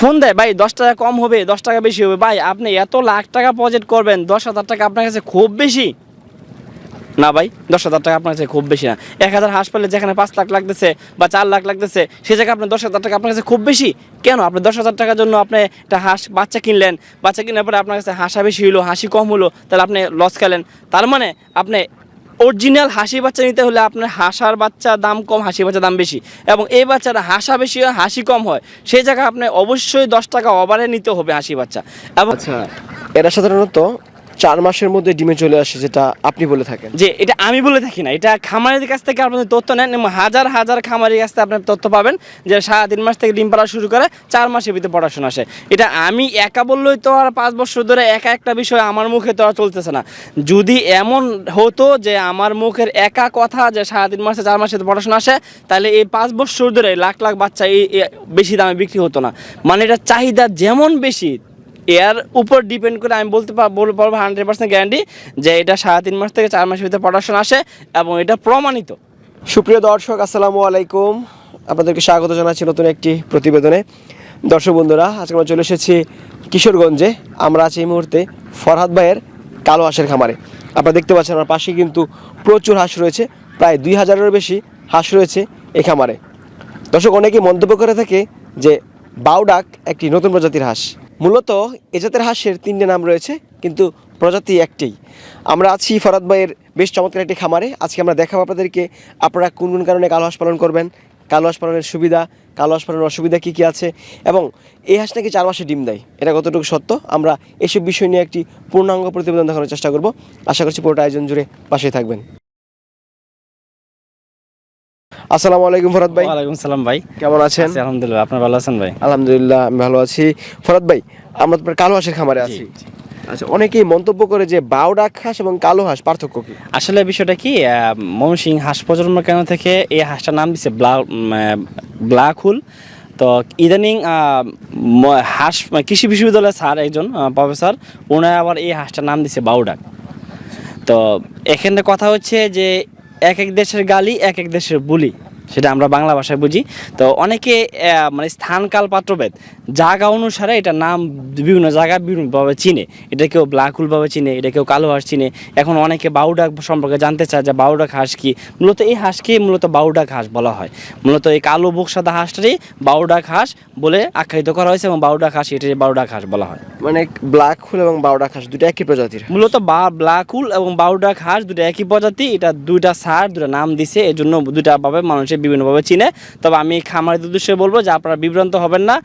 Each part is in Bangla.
ফোন দেয়, ভাই, দশ টাকা কম হবে, দশ টাকা বেশি হবে। ভাই, আপনি এত লাখ টাকা প্রজেক্ট করবেন, দশ হাজার টাকা আপনার কাছে খুব বেশি? না ভাই, দশ হাজার টাকা আপনার কাছে খুব বেশি না। এক হাজার হাঁস পালে যেখানে পাঁচ লাখ লাগতেছে বা চার লাখ লাগতেছে, সে জায়গায় আপনার দশ হাজার টাকা আপনার কাছে খুব বেশি? কেন? আপনি দশ হাজার টাকার জন্য আপনি একটা হাঁস, বাচ্চা কিনলেন, বাচ্চা কিনার পরে আপনার কাছে হাঁসা বেশি হলো হাসি কম হলো তাহলে আপনি লস খেলেন। তার মানে আপনি অরিজিনাল হাসি বাচ্চা নিতে হলে আপনার হাসার বাচ্চা দাম কম, হাসি বাচ্চা দাম বেশি। এবং এই বাচ্চারা হাসা বেশি হয়, হাসি কম হয়, সেই জায়গায় আপনার অবশ্যই দশ টাকা ওভারে নিতে হবে হাসি বাচ্চা। এবং আচ্ছা এরা সাধারণত চার মাসের মধ্যে ডিমে চলে আসে যেটা আপনি বলে থাকেন। যে এটা আমি বলে থাকি না। এটা খামারের কাছ থেকে আপনাদের তথ্য নেন এবং হাজার হাজার খামারের কাছ থেকে আপনার তথ্য পাবেন যে সাড়ে তিন মাস থেকে ডিম পাড়া শুরু করে চার মাসের ভিতরে পড়াশোনা আসে। এটা আমি একা বললেই তো আর পাঁচ বছর ধরে একা একটা বিষয় আমার মুখে তো আর চলতেছে না। যদি এমন হতো যে আমার মুখের একা কথা যে সাড়ে তিন মাসে চার মাসে পড়াশোনা আসে, তাহলে এই পাঁচ বছর ধরে লাখ লাখ বাচ্চা এই বেশি দামে বিক্রি হতো না। মানে এটা চাহিদা যেমন বেশি এর উপর ডিপেন্ড করে আমি বলতে বলতে পারব হান্ড্রেড পার্সেন্ট গ্যারান্টি যে এটা সাড়ে তিন মাস থেকে চার মাসের ভিতরে পড়াশোনা আসে এবং এটা প্রমাণিত। সুপ্রিয় দর্শক, আসসালামু আলাইকুম। আপনাদেরকে স্বাগত জানাচ্ছি নতুন একটি প্রতিবেদনে। দর্শক বন্ধুরা, আজকে আমরা চলে এসেছি কিশোরগঞ্জে। আমরা আছি এই মুহূর্তে ফরহাদ ভাইয়ের কালো হাঁসের খামারে। আপনারা দেখতে পাচ্ছেন, আমার পাশে কিন্তু প্রচুর হাঁস রয়েছে। প্রায় দুই হাজারেরও বেশি হাঁস রয়েছে এই খামারে। দর্শক অনেকে মন্তব্য করে থাকে যে বাউডাক একটি নতুন প্রজাতির হাঁস। মূলত এ জাতের হাঁসের তিনটে নাম রয়েছে, কিন্তু প্রজাতি একটাই আমরা আছি ফরাদ ভাইয়ের বেশ চমৎকার একটি খামারে। আজকে আমরা দেখাবো আপনাদেরকে আপনারা কোন কোন কারণে কালো হাঁস পালন করবেন, কালো হাঁস পালনের সুবিধা, কালো হাঁস পালনের অসুবিধা কী কী আছে, এবং এই হাঁস নাকি চার মাসে ডিম দেয়, এটা কতটুকু সত্য? আমরা এসব বিষয় নিয়ে একটি পূর্ণাঙ্গ প্রতিবেদন দেখানোর চেষ্টা করব। আশা করছি পুরোটা আয়োজন জুড়ে পাশে থাকবেন। আসসালামু আলাইকুম ফরাদ ভাই। ওয়ালাইকুম সালাম ভাই। কেমন আছেন? আলহামদুলিল্লাহ আপনার ভালো আছেন ভাই? আলহামদুলিল্লাহ আমি ভালো আছি। ফরাদ ভাই আমরা তোমার কালো হাঁসের খামারে আছি। আচ্ছা অনেকেই মন্তব্য করে যে বাউডাক হাঁস এবং কালো হাঁস পার্থক্য কি? আসলে বিষয়টা কি ময়মনসিং হাঁস প্রজন্ম কেন্দ্র থেকে এই হাঁসটার নাম দিচ্ছে ব্লা- ব্ল্যাক হুল তো ইদানিং হাঁস কৃষি বিশ্ববিদ্যালয়ের স্যার একজন প্রফেসর ওনার আবার এই হাঁসটার নাম দিচ্ছে বাউডাক তো এখানে কথা হচ্ছে যে এক এক দেশের গালি, এক এক দেশের বুলি। সেটা আমরা বাংলা ভাষায় বুঝি। তো অনেকে মানে স্থানকাল পাত্রভেদ জায়গা অনুসারে এটা নাম বিভিন্ন জায়গায় বিভিন্নভাবে চিনে। এটা কেউ ব্ল্যাক হুলভাবে চিনে এটা কেউ কালো হাঁস চিনে। এখন অনেকে বাউডাক সম্পর্কে জানতে চায় যে বাউডাক হাঁস কি? মূলত এই হাঁসকে মূলত বাউডাক হাঁস বলা হয়। মূলত এই কালো বুক সাদা হাঁসটারই বাউডাক হাঁস বলে আখ্যায়িত করা হয়েছে এবং বাউডাক হাঁস এটাই বাউডাক হাঁস বলা হয়। মানে ব্ল্যাক হুল এবং বাউডাক হাঁস দুটো একই প্রজাতির মূলত বা ব্ল্যাকুল এবং বাউডাক হাঁস দুটো একই প্রজাতি এটা দুইটা সার দুটো নাম দিছে এই জন্য দুইটা ভাবে মানুষের বিভিন্নভাবে চিনে। তবে আমি খামারের উদ্দেশ্যে বলব যে আপনারা বিভ্রান্ত হবেন না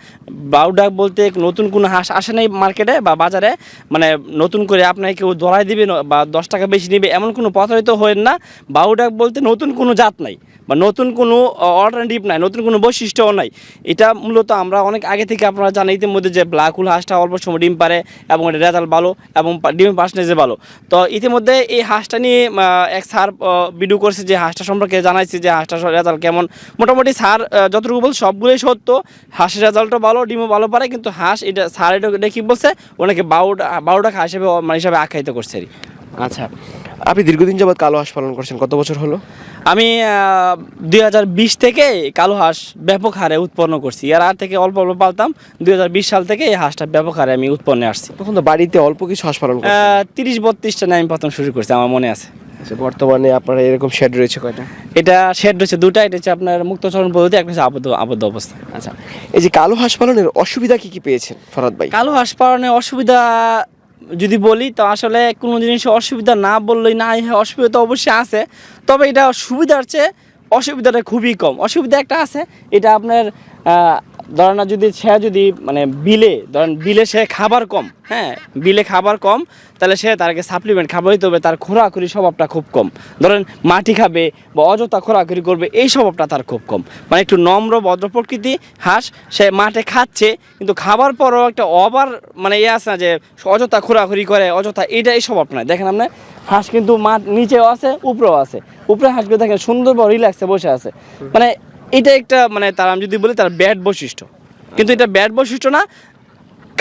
বাউডাক বলতে নতুন কোনো হাঁস আসে নাই মার্কেটে বা বাজারে? মানে নতুন করে আপনাকে কেউ দড়াই দিবে বা দশ টাকা বেশি নেবে এমন কোনো প্রতারিত হয়েন না। বাউডাক বলতে নতুন কোনো জাত নাই বা নতুন কোনো অল্টারনেটিভ নাই নতুন কোনো বৈশিষ্ট্যও নাই। এটা মূলত আমরা অনেক আগে থেকে আপনারা জানেন ইতিমধ্যে যে ব্ল্যাক হুল হাঁসটা অল্প সময় ডিম পারে এবং এটা রেজাল্ট ভালো এবং ডিমের পার্সেন্টেজে ভালো। তো ইতিমধ্যে এই হাঁসটা নিয়ে এক স্যার ভিডিও করছে যে হাঁসটা সম্পর্কে জানাইছে যে হাঁসটা রেজাল্ট কেমন। মোটামুটি আহ, যতটুকু বল সবগুলোই সত্য। হাঁসের রেজাল্টও ভালো ডিমও ভালো পারে কিন্তু হাঁস এটা স্যার এটা কি বলছে? ওনাকে বারোটা বারোটা হাঁস হিসেবে মানে হিসাবে আখ্যায়িত করছে আর আচ্ছা। আপনি দীর্ঘদিন যাবত কালো হাঁস পালন করছেন কত বছর হলো? আমি দুই হাজার বিশ থেকে কালো হাঁস ব্যাপক হারে উৎপন্ন করছি। এর আর থেকে অল্প অল্প পালতাম দুই হাজার বিশ সাল থেকে এই হাঁসটা ব্যাপক হারে আমি উৎপন্নে আসছি। তখন তো বাড়িতে অল্প কিছু হাঁস পালন তিরিশ বত্রিশটা নিয়ে আমি প্রথম শুরু করছি আমার মনে আছে। আচ্ছা বর্তমানে আপনার এরকম শেড রয়েছে কয়টা? এটা শেড রয়েছে দুটা এটা হচ্ছে আপনার মুক্তচরণ পদ্ধতি একটা হচ্ছে আবদ্ধ আবদ্ধ অবস্থা। আচ্ছা এই যে কালো হাঁস পালনের অসুবিধা কি কি পেয়েছেন ফরাদ ভাই? কালো হাঁস পালনে অসুবিধা যদি বলি তো আসলে কোনো জিনিসে অসুবিধা না বললেই না হ্যাঁ অসুবিধা তো অবশ্যই আছে। তবে এটা সুবিধার চেয়ে অসুবিধাটা খুবই কম। অসুবিধা একটা আছে এটা আপনার ধরেন না যদি সে যদি মানে বিলে, ধরেন বিলে সে খাবার কম হ্যাঁ বিলে খাবার কম, তাহলে সে তারকে সাপ্লিমেন্ট খাবার দিতে হবে, তার খোরাখুরি স্বভাবটা খুব কম। ধরেন মাটি খাবে বা অযথা খোরাখুরি করবে, এই স্বভাবটা তার খুব কম। মানে একটু নম্র, ভদ্র প্রকৃতি, হাঁস, সে মাঠে খাচ্ছে, কিন্তু খাবার পরও একটা ওভার মানে ইয়ে আছে না যে, অযথা খোরাখুরি করে, অযথা এটা এই স্বভাব নয়। দেখেন আপনি, হাঁস কিন্তু মাঠ নিচেও আছে, উপরেও আছে। উপরে হাঁসগুলো দেখেন সুন্দর বা রিল্যাক্সে বসে আছে। মানে এটা একটা মানে তার আমি যদি বলি তার ব্যাড বৈশিষ্ট্য। কিন্তু এটা ব্যাড বৈশিষ্ট্য না।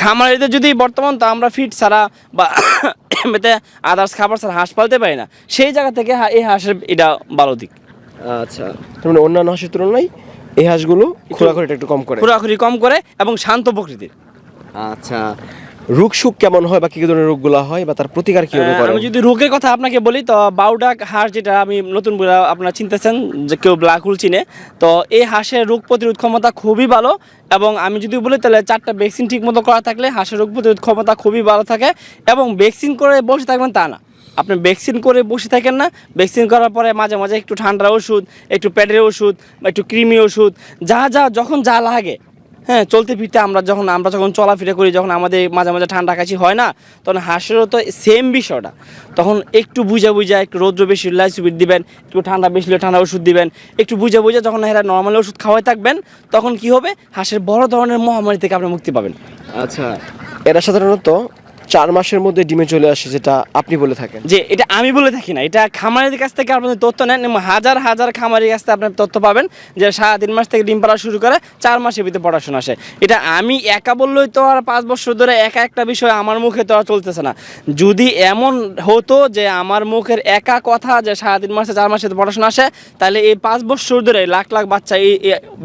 খামারিদের যদি বর্তমান তা আমরা ফিট ছাড়া বা এমনিতে আদার্স খাবার ছাড়া হাঁস পালতে পারি না সেই জায়গা থেকে এই হাঁসের এটা ভালো দিক। আচ্ছা মানে অন্যান্য হাঁসের তুলনায় এই হাঁসগুলো খোরাখুরিটা একটু কম করে। ঘোরাঘুরি কম করে এবং শান্ত প্রকৃতির। আচ্ছা রোগ সুখ কেমন হয় বা কি কি ধরনের রোগগুলো হয় বা তার প্রতিকার আহ, আমি যদি রোগের কথা আপনাকে বলি তো বাউডাক হাঁস যেটা আমি নতুন আপনারা চিনতেছেন যে কেউ ব্ল্যাকহুল চিনে তো এই হাঁসের রোগ প্রতিরোধ ক্ষমতা খুবই ভালো এবং আমি যদি বলি তাহলে চারটা ভ্যাকসিন ঠিক মতো করা থাকলে হাঁসের রোগ প্রতিরোধ ক্ষমতা খুবই ভালো থাকে এবং ভ্যাকসিন করে বসে থাকবেন তা না। আপনি ভ্যাকসিন করে বসে থাকেন না। ভ্যাকসিন করার পরে মাঝে মাঝে একটু ঠান্ডার ওষুধ একটু প্যাডের ওষুধ বা একটু কৃমি ওষুধ যা যা যখন যা লাগে হ্যাঁ চলতে ফিরতে আমরা যখন আমরা যখন চলাফেরা করি, যখন আমাদের মাঝে মাঝে ঠান্ডা কাশি হয় না, তখন হাঁসেরও তো সেম বিষয়টা। তখন একটু বুঝা বুঝা, একটু রৌদ্র বেশি হলে সুবিধ দিবেন, একটু ঠান্ডা বেশি হলে ঠান্ডা ওষুধ দিবেন, একটু বুঝা বুঝা যখন এরা নর্মাল ওষুধ খাওয়াই থাকবেন, তখন কি হবে? হাঁসের বড় ধরনের মহামারী থেকে আপনি মুক্তি পাবেন। আচ্ছা এরা সাধারণত চার মাসের মধ্যে ডিমে চলে আসে যেটা আপনি বলে থাকেন। যে এটা আমি বলে থাকি না। এটা খামারের কাছ থেকে আপনি তথ্য নেন এবং হাজার হাজার খামারের কাছ থেকে আপনি তথ্য পাবেন যে সাড়ে তিন মাস থেকে ডিম পাড়া শুরু করে চার মাসের ভিতরে পড়াশোনা আসে। এটা আমি একা বললেই তো আর পাঁচ বছর ধরে একা একটা বিষয় আমার মুখে তো আর চলতেছে না। যদি এমন হতো যে আমার মুখের একা কথা যে সাড়ে তিন মাসে, চার মাসে পড়াশোনা আসে, তাহলে এই পাঁচ বছর ধরে লাখ লাখ বাচ্চা এই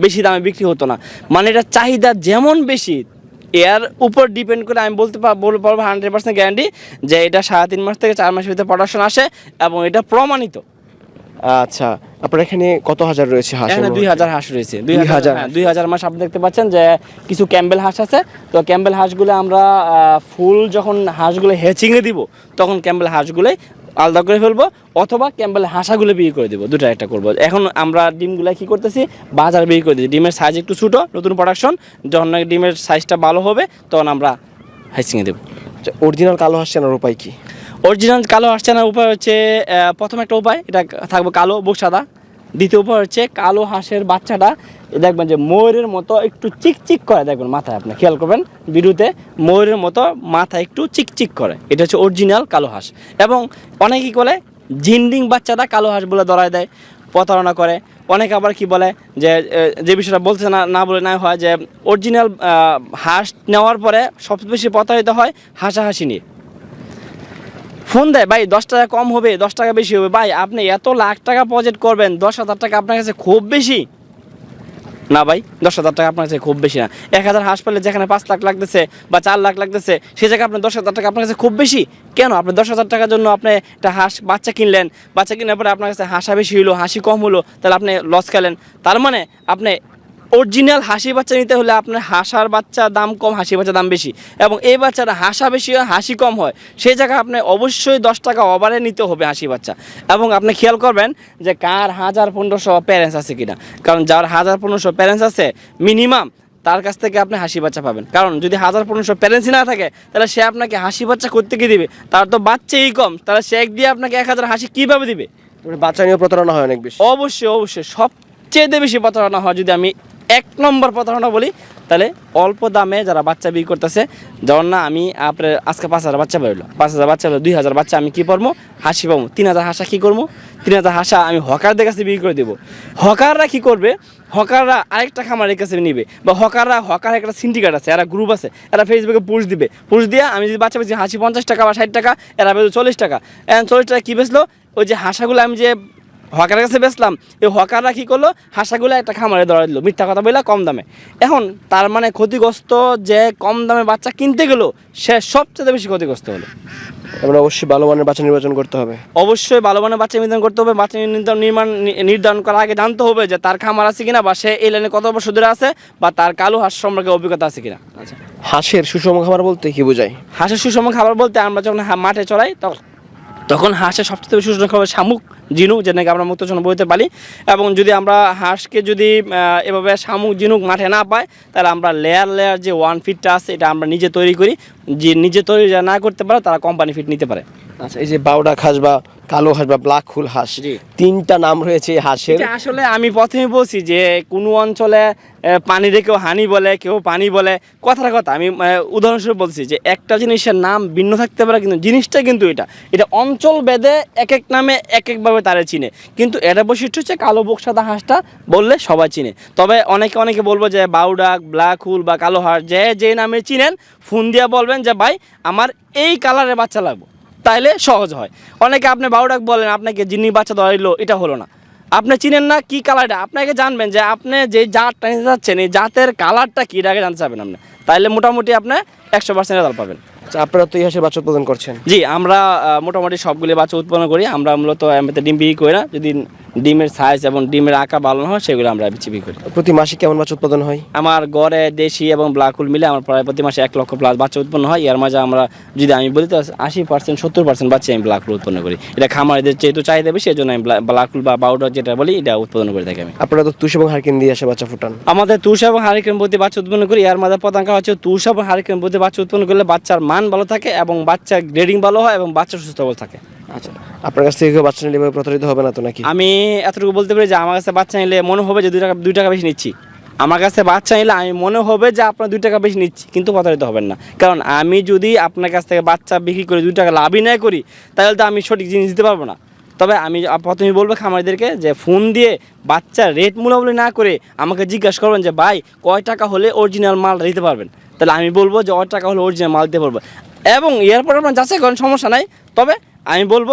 বেশি দামে বিক্রি হতো না। মানে এটা চাহিদা যেমন বেশি এর উপর ডিপেন্ড করে আমি বলতে বলতে পারব হান্ড্রেড পার্সেন্ট গ্যারান্টি যে এটা সাড়ে তিন মাস থেকে চার মাসের ভিতরে পড়াশোনা আসে এবং এটা প্রমাণিত। আচ্ছা আপনার এখানে কত হাজার রয়েছে হাঁস এখানে দুই হাজার হাঁস রয়েছে। দুই হাজার হ্যাঁ, দুই হাজার মাস আপনি দেখতে পাচ্ছেন যে কিছু ক্যাম্বেল হাঁস আছে। তো ক্যাম্বেল হাঁসগুলো আমরা ফুল যখন হাঁসগুলো হেচিংয়ে দিব তখন ক্যাম্বেল হাঁসগুলোই আলাদা করে ফেলব অথবা ক্যাম্বেল হাঁসাগুলো বিক্রি করে দেবো দুটো একটা করব। এখন আমরা ডিমগুলো কি করতেছি? বাজার বিক্রি করে দিচ্ছি ডিমের সাইজ একটু ছোটো নতুন প্রোডাকশন যখন নাকি ডিমের সাইজটা ভালো হবে তখন আমরা হাইসিংয়ে দেবো। অরিজিনাল কালো হাঁস চেনার উপায় কি? অরিজিনাল কালো না উপায় হচ্ছে প্রথম একটা উপায় এটা থাকব কালো বুক সাদা। দ্বিতীয় উপায় হচ্ছে কালো হাঁসের বাচ্চাটা দেখবেন যে ময়ূরের মতো একটু চিকচিক করে, দেখবেন মাথায় আপনি, খেয়াল করবেন বিরুতে ময়ূরের মতো মাথা একটু চিকচিক করে, এটা হচ্ছে অরিজিনাল কালো হাঁস। এবং অনেকেই বলে, জিন্ডিং বাচ্চাটা কালো হাঁস বলে ধরায় দেয়, প্রতারণা করে। অনেকে আবার কি বলে, যে যে বিষয়টা বলছে না না বলে না হয়, যে অরিজিনাল হাঁস নেওয়ার পরে সবচেয়ে বেশি প্রতারিত হয় হাসাহাসি নিয়ে। ফোন দেয়, ভাই, দশ টাকা কম হবে, দশ টাকা বেশি হবে। ভাই, আপনি এত লাখ টাকা প্রজেক্ট করবেন, দশ হাজার টাকা আপনার কাছে খুব বেশি? না ভাই, দশ হাজার টাকা আপনার কাছে খুব বেশি না। এক হাজার হাঁস পেলে যেখানে পাঁচ লাখ লাগতেছে বা চার লাখ লাগতেছে, সে জায়গায় আপনার দশ হাজার টাকা আপনার কাছে খুব বেশি? কেন? আপনি দশ হাজার টাকার জন্য আপনি একটা হাঁস, বাচ্চা কিনলেন, বাচ্চা কিনার পরে আপনার কাছে হাঁসা বেশি হলো হাসি কম হলো তাহলে আপনি লস খেলেন। তার মানে আপনি অরিজিনাল হাসি বাচ্চা নিতে হলে আপনার হাসার বাচ্চা দাম কম হাসি বাচ্চা দাম বেশি। এবং এই বাচ্চাটা হাসা বেশি হয় হাসি কম হয় সেই জায়গায় আপনি অবশ্যই দশ টাকা ওভারে নিতে হবে হাসি বাচ্চা। এবং আপনি খেয়াল করবেন যে কার হাজার পনেরোশো প্যারেন্টস আছে কিনা। কারণ যার হাজার পনেরোশো প্যারেন্টস আছে মিনিমাম তার কাছ থেকে আপনি হাসি বাচ্চা পাবেন। কারণ যদি হাজার পনেরোশো প্যারেন্টসই না থাকে তাহলে সে আপনাকে হাসি বাচ্চা করতে কি দিবে? তার তো বাচ্চাই কম তাহলে সে এক দিয়ে আপনাকে এক হাজার হাসি কীভাবে দিবে? বাচ্চা নিয়ে প্রতারণা হয় অনেক বেশি। অবশ্যই অবশ্যই। সবচেয়ে বেশি প্রতারণা হয় যদি আমি এক নম্বর প্রতারণা বলি, তাহলে অল্প দামে যারা বাচ্চা বিক্রি করতেছে, যেমন না আমি আপনার আজকে পাঁচ হাজার বাচ্চা বেরোলো, পাঁচ হাজার বাচ্চা বেরোলো, দুই হাজার বাচ্চা আমি কী করব হাসি পাবো। তিন হাজার হাসা কী করব? তিন হাজার হাসা আমি হকারদের কাছে বিক্রি করে দেবো। হকাররা কী করবে? হকাররা আরেকটা খামারের কাছে নিবে, বা হকাররা হকার একটা সিন্ডিকেট আছে, এরা গ্রুপ আছে, এরা ফেসবুকে পোস্ট দিবে। পোস্ট দিয়ে আমি যদি বাচ্চা বেশি হাসি পঞ্চাশ টাকা বা ষাট টাকা, এরা বেরো চল্লিশ টাকা। চল্লিশ টাকা কী বেচলো? ওই যে হাঁসাগুলো আমি যে হকারের কাছে বেচলাম এই হকাররা কী করল? হাঁসাগুলো একটা খামারে ধরা দিল। মিথ্যা কথা বললা কম দামে। এখন তার মানে ক্ষতিগ্রস্ত যে কম দামে বাচ্চা কিনতে গেলো সে সবচেয়ে বেশি ক্ষতিগ্রস্ত হলো। আমরা অবশ্যই ভালো মানের বাচ্চা নির্বাচন করতে হবে। অবশ্যই ভালো মানের বাচ্চা নির্ধারণ করতে হবে। বাচ্চা নির্ধারণ নির্মাণ নির্ধারণ করার আগে জানতে হবে যে তার খামার আছে কিনা বা সে এই লাইনে কত বছর ধরে আছে বা তার কালো হাঁস সম্পর্কে অভিজ্ঞতা আছে কিনা। আচ্ছা। হাঁসের সুষম খাবার বলতে কি বোঝায়? হাঁসের সুষম খাবার বলতে আমরা যখন মাঠে চড়াই তখন তখন হাঁসের সবচেয়ে বেশি সুষম খাবার শামুক। ঝিনুক যেটাকে আমরা মুক্তজন বইতে পারি এবং যদি আমরা হাঁসকে যদি এভাবে শামুক ঝিনুক মাঠে না পাই তাহলে আমরা লেয়ার লেয়ার যে ওয়ান ফিটটা আছে এটা আমরা নিজে তৈরি করি। যে নিজে তৈরি না করতে পারে তারা কোম্পানি ফিট নিতে পারে। আচ্ছা এই যে বাউডা হাঁস বা কালো হাঁস বা ব্ল্যাক হুল হাঁস তিনটা নাম রয়েছে এই হাঁসের। আসলে আমি প্রথমে বলছি যে কোনো অঞ্চলে আহ, কেউ হানি বলে কেউ পানি বলে কথার কথা। আমি উদাহরণস্বরূপ বলছি যে একটা জিনিসের নাম ভিন্ন থাকতে পারে কিন্তু জিনিসটা কিন্তু এটা। এটা অঞ্চল ভেদে এক এক নামে এক একভাবে তারা চিনে। কিন্তু এটা বৈশিষ্ট্য হচ্ছে কালো বুক, সাদা হাঁসটা বললে সবাই চিনে। তবে অনেকে অনেকে বলব যে বাউডাক ব্ল্যাক হুল বা কালো হাঁস, যে যে নামে চিনেন, ফোন দিয়ে বলবেন যে, ভাই, আমার এই কালারের বাচ্চা লাগবে। তাইলে সহজ হয়। অনেকে আপনি বাউডাক বলেন, আপনাকে যিনি বাচ্চা ধরাইলো এটা হলো না। আপনি চিনেন না কি কালারটা, আপনাকে জানবেন যে আপনি যে জাতটা নিতে যাচ্ছেন, এই জাতের কালারটা কী এটাকে জানতে চাবেন আপনি। তাইলে মোটামুটি আপনি একশো পার্সেন্ট রেজাল্ট পাবেন। আপনারা তো ইহাসের বাচ্চা উৎপাদন করছেন। জি আমরা মোটামুটি সবগুলি বাচ্চা উৎপন্ন করি। আমরা মূলত এমনিতে ডিম বিক্রি করি না। যদি ডিমের সাইজ এবং ডিমের আঁকা ভালো হয় সেগুলো আমরা বিক্রি করি। প্রতি মাসে কেমন বাচ্চা উৎপাদন হয়? আমার গড়ে দেশি এবং ব্লাকুল মিলে আমার প্রায় প্রতি মাসে এক লক্ষ প্লাস বাচ্চা উৎপন্ন হয়। এর মাঝে আমরা যদি আমি বলি তো আশি পার্সেন্ট সত্তর পার্সেন্ট বাচ্চা আমি ব্লাকুল উৎপন্ন করি। এটা খামারিদের যেহেতু চাহিদা বেশি এই জন্য আমি ব্লা- ব্লাকুল বা বাউডার যেটা বলি এটা উৎপাদন করে থাকি আমি। আপনারা তো তুষ এবং হারকিন দিয়ে আসে বাচ্চা ফুটান। আমাদের তুষ এবং হারিকেন প্রতি বাচ্চা উৎপন্ন করি। এর মাঝে কারণ হচ্ছে তুষ এবং হারিকেন প্রতি বাচ্চা উৎপন্ন করলে বাচ্চার মান ভালো থাকে এবং বাচ্চা গ্রেডিং ভালো হয় এবং বাচ্চা সুস্থ সবল থাকে। আচ্ছা আপনার কাছ থেকে কেউ বাচ্চা নিলে এভাবে প্রতারিত হবে না তো নাকি? আমি এতটুকু বলতে পারি যে আমার কাছে বাচ্চা নিলে মনে হবে যে দুই টাকা দুই টাকা বেশি নিচ্ছি। আমার কাছে বাচ্চা নিলে আমি মনে হবে যে আপনার দুই টাকা বেশি নিচ্ছি কিন্তু প্রতারিত হবেন না। কারণ আমি যদি আপনার কাছ থেকে বাচ্চা বিক্রি করে দুই টাকা লাভই না করি তাহলে তো আমি সঠিক জিনিস দিতে পারব না। তবে আমি প্রথমে বলব খামারিদেরকে যে ফোন দিয়ে বাচ্চার রেট মূলামূলি না করে আমাকে জিজ্ঞাসা করবেন যে ভাই কয় টাকা হলে অরিজিনাল মাল দিতে পারবেন? তাহলে আমি বলব যে ওই টাকা হলে অরিজিনাল মাল দিতে পারব এবং এরপর আপনার যাচাই করেন সমস্যা নাই। তবে আমি বলব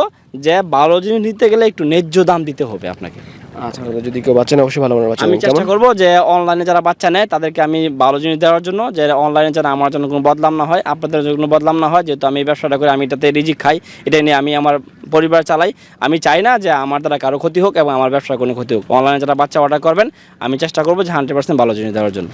যে ভালো জিনিস নিতে গেলে একটু ন্যায্য দাম দিতে হবে আপনাকে। আচ্ছা যদি কেউ বাচ্চা নেয় অবশ্যই ভালো মানের বাচ্চা আমি চেষ্টা করব যে অনলাইনে যারা বাচ্চা নেয় তাদেরকে আমি ভালো জিনিস দেওয়ার জন্য যে অনলাইনে যারা আমার জন্য কোনো বদলাম না হয় আপনাদের জন্য কোনো বদলাম না হয় যেহেতু আমি এই ব্যবসাটা করে আমি এটাতে রিজিক খাই এটা নিয়ে আমি আমার পরিবার চালাই। আমি চাই না যে আমার দ্বারা কারও ক্ষতি হোক এবং আমার ব্যবসার কোনো ক্ষতি হোক। অনলাইনে যারা বাচ্চা অর্ডার করবেন আমি চেষ্টা করব যে হান্ড্রেড পার্সেন্ট ভালো জিনিস দেওয়ার জন্য।